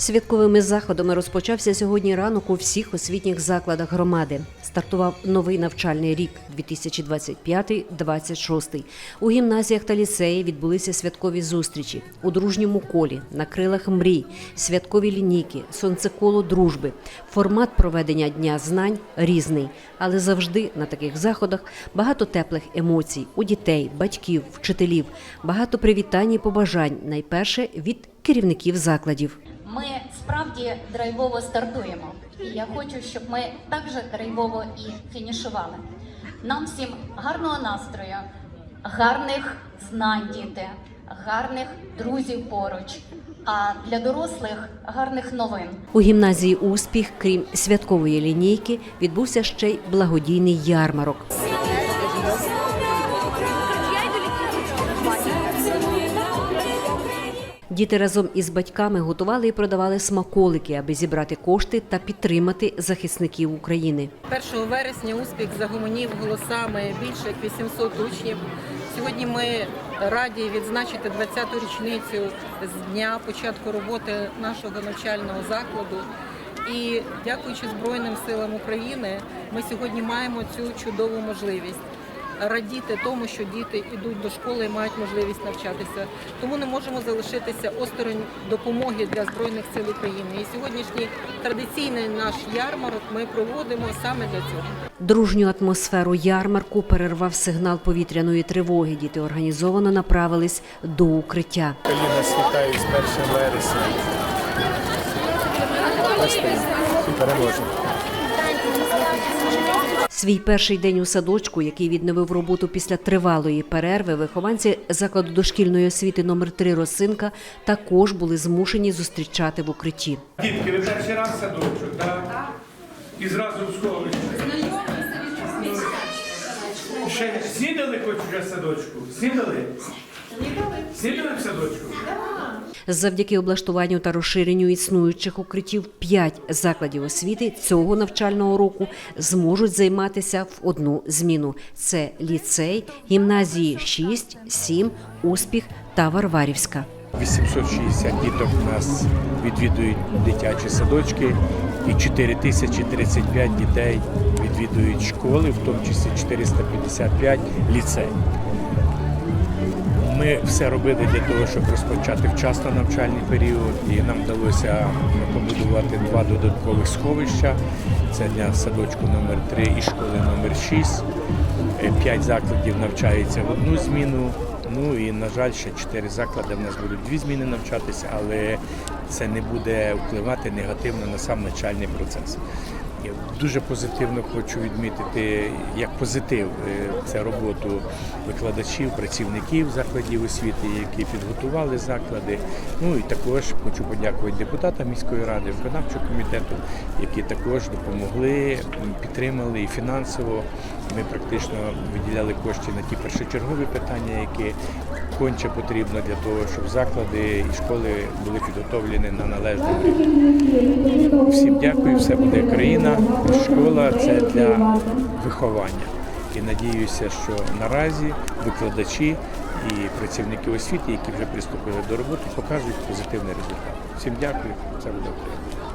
Святковими заходами розпочався сьогодні ранок у всіх освітніх закладах громади. Стартував новий навчальний рік 2025-26. У гімназіях та ліцеї відбулися святкові зустрічі у дружньому колі, на крилах мрій, святкові лінійки, сонцеколо дружби. Формат проведення дня знань різний, але завжди на таких заходах багато теплих емоцій у дітей, батьків, вчителів, багато привітань і побажань. Найперше від керівників закладів. Ми справді драйвово стартуємо. І я хочу, щоб ми також драйвово і фінішували. Нам всім гарного настрою, гарних знань, діти, гарних друзів поруч. А для дорослих гарних новин. У гімназії успіх, крім святкової лінійки, відбувся ще й благодійний ярмарок. Діти разом із батьками готували і продавали смаколики, аби зібрати кошти та підтримати захисників України. 1 вересня успіх загомонів голосами більше як 800 учнів. Сьогодні ми раді відзначити 20-ту річницю з дня початку роботи нашого навчального закладу. І дякуючи Збройним силам України, ми сьогодні маємо цю чудову можливість радіти тому, що діти йдуть до школи і мають можливість навчатися. Тому не можемо залишитися осторонь допомоги для збройних сил України. І сьогоднішній традиційний наш ярмарок ми проводимо саме для цього. Дружню атмосферу ярмарку перервав сигнал повітряної тривоги. Діти організовано направились до укриття. Україна світає з 1 вересня. Переможемо. Свій перший день у садочку, який відновив роботу після тривалої перерви, вихованці закладу дошкільної освіти номер 3 Росинка також були змушені зустрічати в укритті. Дітки, ви перший раз садочок, так? І зразу в сховище. Ще снідали хоч вже садочку? Снідали? Снідали в садочку? Завдяки облаштуванню та розширенню існуючих укриттів п'ять закладів освіти цього навчального року зможуть займатися в одну зміну. Це ліцей, гімназії 6, 7, успіх та Варварівська. 860 діток у нас відвідують дитячі садочки і 4035 дітей відвідують школи, в тому числі 455 ліцей. Ми все робили для того, щоб розпочати вчасно навчальний період, і нам вдалося побудувати два додаткових сховища. Це для садочку номер 3 і школи номер 6. Е, П'ять закладів навчаються в одну зміну. Ну і на жаль, ще чотири заклади в нас будуть дві зміни навчатися, але це не буде впливати негативно на сам навчальний процес. Я дуже позитивно хочу відмітити як позитив це роботу викладачів, працівників закладів освіти, які підготували заклади. Ну і також хочу подякувати депутатам міської ради, виконавчого комітету, які також допомогли, підтримали і фінансово. Ми практично виділяли кошти на ті першочергові питання, які конче потрібно для того, щоб заклади і школи були підготовлені на належному рівні. Всім дякую, все буде країна. Школа це для виховання. І надіюся, що наразі викладачі і працівники освіти, які вже приступили до роботи, покажуть позитивний результат. Всім дякую, це буде Україна.